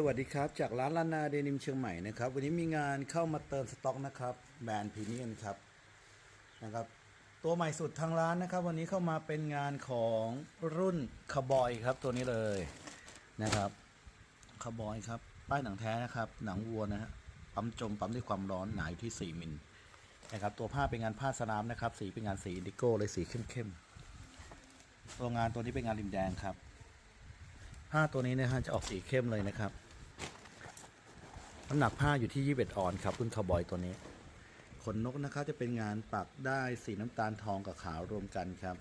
สวัสดีครับจากร้านลานาเดนิมเชียงใหม่นะครับวันนี้มีงานเข้ามาเติมสต็อกนะครับแบรนด์พรีเมียมครับนะครับ ตัวใหม่สุดทางร้านนะครับ วันนี้เข้ามาเป็นงานของรุ่นคาบอยครับตัวนี้เลยนะครับคาบอยครับป้ายหนังแท้นะครับ หนังวัวนะฮะปั๊มจมปั๊มด้วยความร้อนหนาอยู่ที่ 4 มิลนะครับ ตัวผ้าเป็นงานผ้าสนามนะครับ สีเป็นงานสีอินดิโก้เลยสีเข้มๆตัวงานตัวนี้เป็นงานริมแดงครับผ้าตัวนี้นะฮะจะออกสีเข้มเลยนะครับ น้ำหนักผ้าอยู่ที่ 21 ออนครับรุ่นคาวบอยตัวนี้ ขนนกนะครับจะเป็นงานปักได้สีน้ำตาลทองกับขาวรวมกันครับ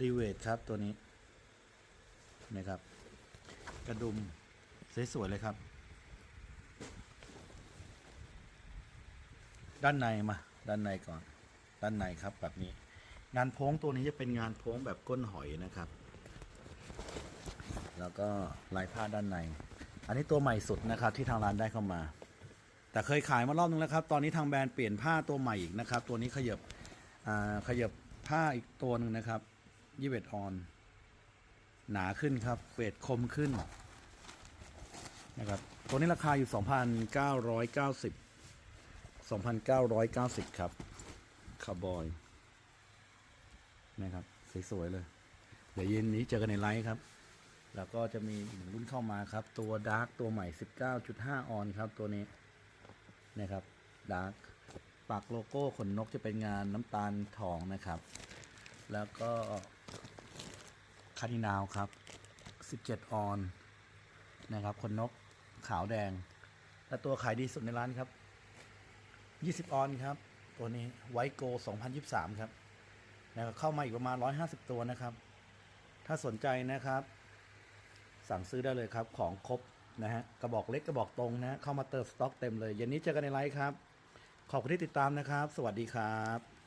รีเวทครับตัวนี้นะครับ กระดุมสวยๆเลยครับ ด้านในมา ด้านในก่อน ด้านในครับแบบนี้ งานโพ้งตัวนี้จะเป็นงานโพ้งแบบก้นหอยนะครับ แล้วก็ลายผ้าด้านใน อันนี้ตัวใหม่สุดนะครับที่ทางร้านได้เข้ามา แต่เคยขายมารอบนึงแล้วครับ ตอนนี้ทางแบรนด์เปลี่ยนผ้าตัวใหม่อีกนะครับ ตัวนี้ขยับขยับผ้าอีกตัวหนึ่งนะครับยี่เวทออน หนาขึ้นครับเวทคมขึ้นนะครับตัวนี้ราคาอยู่ 2,990 2,990 ครับคาร์บอยนะครับสวยๆเลย เดี๋ยวเย็นนี้เจอกันในไลฟ์ครับ แล้วก็จะมีอีกหนึ่งรุ่นเข้ามาครับ ตัวดาร์กตัวใหม่ 19.5 ออนครับ ตัวนี้นะครับดาร์กปักโลโก้ขนนกจะเป็นงานน้ำตาลทองนะครับ แล้วก็คาร์ดินาวครับ 17 ออนนะครับขนนกขาวแดง และตัวขายดีสุดในร้านครับ 20 ออนครับ ตัวนี้ไวโก 2023 ครับนะครับเข้ามาอีกประมาณ 150 ตัวนะครับ ถ้าสนใจนะครับ สั่งซื้อได้เลยครับ ของครบนะฮะกระบอกเล็กกระบอกตรงนะฮะเข้ามาเติมสต็อกเต็มเลยเย็นนี้เจอกันในไลฟ์ครับ ขอบคุณที่ติดตามนะครับ สวัสดีครับ